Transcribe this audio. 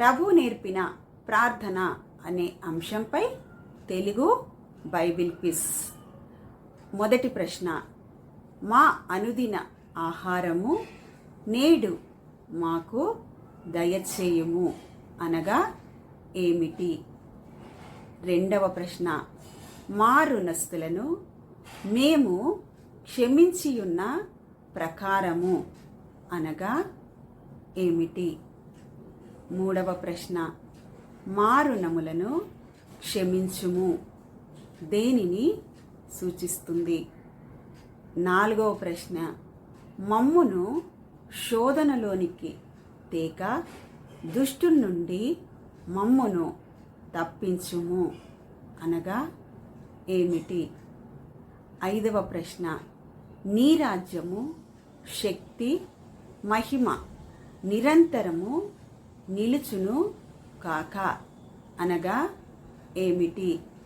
ప్రభు నేర్పిన ప్రార్థన అనే అంశంపై తెలుగు బైబిల్ క్విజ్. మొదటి ప్రశ్న మా అనుదిన ఆహారము నేడు మాకు దయచేయుము అనగా ఏమిటి? రెండవ ప్రశ్న మా రుణస్థులను మేము క్షమించియున్న ప్రకారము అనగా ఏమిటి? మూడవ ప్రశ్న. మా రుణములను క్షమించుము. దేనిని సూచిస్తుంది? నాలుగవ ప్రశ్న. మమ్మును శోధనలోనికి తేక దుష్టు నుండి మమ్మును తప్పించుము అనగా ఏమిటి? ఐదవ ప్రశ్న. నీ రాజ్యము శక్తి మహిమ నిరంతరము నిలుచును కాక అనగా ఏమిటి?